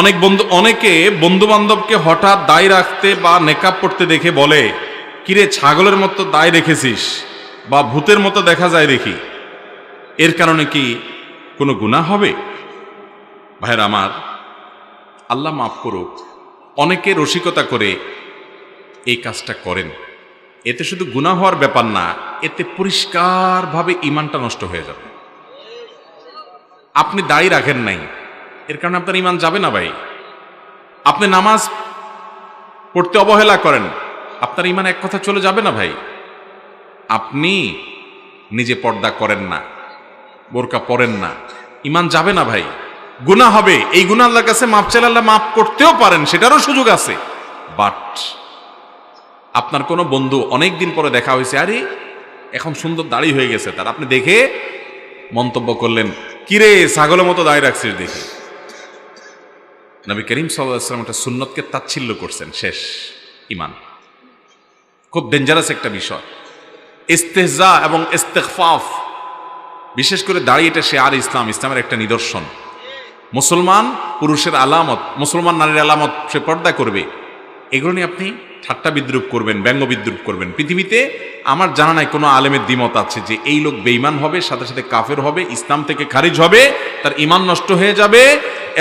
অনেক বন্ধু, অনেকে বন্ধু বান্ধবকে হঠাৎ দায় রাখতে বা নেকাব পড়তে দেখে বলে, কিরে ছাগলের মতো দায় রেখেছিস বা ভূতের মতো দেখা যায় দেখি। এর কারণে কি কোনো গুনাহ হবে? ভাইয়ের আমার, আল্লাহ মাফ করুক, অনেকে রসিকতা করে এই কাজটা করেন। এতে শুধু গুনাহ হওয়ার ব্যাপার না, এতে পরিষ্কারভাবে ইমানটা নষ্ট হয়ে যাবে। আপনি দাড়ি রাখেন নাই এর কারণে আপনার ইমান যাবে না ভাই। আপনি নামাজ পড়তে অবহেলা করেন, আপনার ইমান এক কথা চলে যাবে না ভাই। আপনি নিজে পর্দা করেন না, বোরকা পরেন না ইমান যাবে না ভাই। গুণা হবে, এই গুণা আল্লাহর কাছে মাপ চাইলে আল্লাহ মাফ করতেও পারেন, সেটারও সুযোগ আছে। বাট আপনার কোনো বন্ধু অনেক দিন পরে দেখা হয়েছে, আরে, এখন সুন্দর দাড়ি হয়ে গেছে, তার আপনি দেখে মন্তব্য করলেন, কিরে, ছাগলের মতো দাঁড়িয়ে রাখছিস দেখি। নবী করিম সাল্লাম একটা সুন্নতকে তাচ্ছিল্য করছেন, শেষ ইমান খুব ডেঞ্জারাস একটা বিষয়। ইস্তেহজা এবং ইস্তেকফাফ বিশেষ করে দাঁড়িয়েটা সে আর ইসলাম, ইসলামের একটা নিদর্শন। মুসলমান পুরুষের আলামত, মুসলমান নারীর আলামত সে পর্দা করবে। এগুলো নিয়ে আপনি ঠাট্টা বিদ্রুপ করবেন, ব্যঙ্গ বিদ্রুপ করবেন। পৃথিবীতে আমার জানা নাই কোনো আলেমের দ্বিমত আছে যে এই লোক বেইমান হবে, সাথে সাথে কাফের হবে, ইসলাম থেকে খারিজ হবে, তার ইমান নষ্ট হয়ে যাবে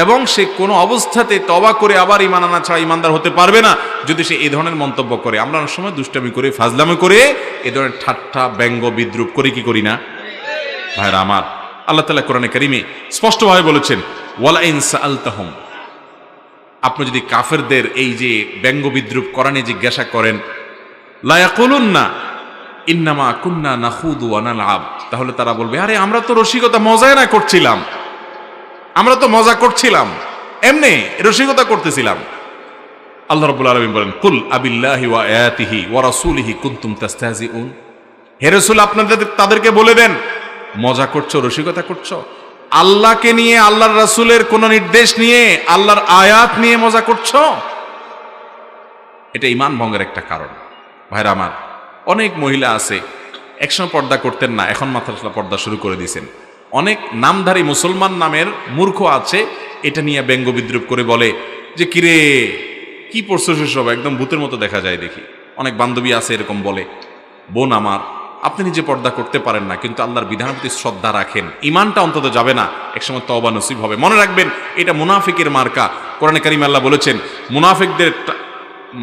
এবং সে কোনো অবস্থাতে তবা করে আবার ইমান আনা ছাড়া ইমানদার হতে পারবে না যদি সে এই ধরনের মন্তব্য করে। আমরা অনেক সময় দুষ্টামি করে, ফাজলামি করে এ ধরনের ঠাট্টা, ব্যঙ্গ, বিদ্রুপ করে কি করি না? ভাইরা আমার, আল্লাহ তালা কোরআনে কারিমে স্পষ্টভাবে বলেছেন, ওয়ালা ইনসা আলতাহম আপনি যদি কাফেরদের এই যে ব্যঙ্গ, বিদ্রুপ করানে জিজ্ঞাসা করেন লায়াকুলুন না ইন্নামা কুন্না নাহুদু ওয়ানাল আব তাহলে তারা বলবে, আরে আমরা তো রসিকতা মজায় না করছিলাম। আমরা তো মজা করছিলাম। এমনি রসিকতা করতেছিলাম। আল্লাহ রাব্বুল আলামিন বলেন, কুল আবিল্লাহি ওয়া আয়াতিহি ওয়া রাসূলিহি কুনতুম হে রাসূল, আপনাদের তাদেরকে বলে দেন, মজা করছ, রসিকতা করছ? আল্লাহকে নিয়ে, আল্লাহর রাসূলের কোন নির্দেশ নিয়ে, আল্লাহর আয়াত নিয়ে মজা করছ? এটা ইমান ভঙ্গের একটা কারণ। ভাইরা আমার, অনেক মহিলা আছে, একসময় পর্দা করতেন না, এখন মাথা পর্দা শুরু করে দিয়েছেন। অনেক নামধারী মুসলমান নামের মূর্খ আছে, এটা নিয়ে ব্যঙ্গ বিদ্রুপ করে বলে যে, কিরে, কি পড়ছো সব একদম ভূতের মতো দেখা যায় দেখি। অনেক বান্ধবী আছে এরকম বলে, বোন আমার, আপনি নিজে পর্দা করতে পারেন না, কিন্তু আল্লাহর বিধানের প্রতি শ্রদ্ধা রাখেন। ইমানটা অন্তত যাবে না, একসময় তবা নসিব হবে। মনে রাখবেন, এটা মুনাফিকের মার্কা। কোরআনে কারিম আল্লাহ বলেছেন, মুনাফিকদের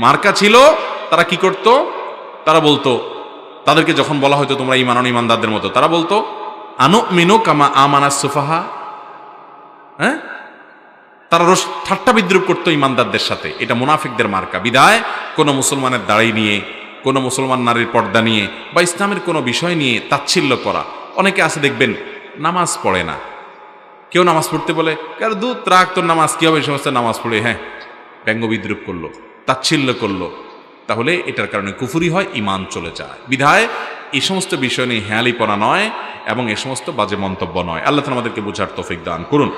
মার্কা ছিল, তারা কি করত? তারা বলতো, তাদেরকে যখন বলা হয়তো তোমরা ইমান আনো ইমানদারদের মতো, তারা বলতো আনো মিনো কামা আমানা সুফাহা হ্যাঁ? তারা রস ঠাট্টা বিদ্রুপ করতো ইমানদারদের সাথে। এটা মুনাফিকদের মার্কা। বিদায়, কোনো মুসলমানের দাড়ি নিয়ে, কোনো মুসলমান নারীর পর্দা নিয়ে বা ইসলামের কোনো বিষয় নিয়ে তাচ্ছিল্য করা। অনেকে আছে, দেখবেন, নামাজ পড়ে না। কেউ নামাজ পড়তে বলে কারও দু ত্রাক তোর নামাজ, কি হবে? এই সমস্ত নামাজ পড়ে হ্যাঁ ব্যঙ্গ বিদ্রুপ করল, তাচ্ছিল্য করল। তাহলে এটার কারণে কুফুরি হয় ইমান চলে যায়। বিধায় এই সমস্ত বিষয় নিয়ে হেয়ালিপনা নয়। এবং এ সমস্ত বাজে মন্তব্য নয়। আল্লাহ আমাদেরকে বুঝার তৌফিক দান করুন।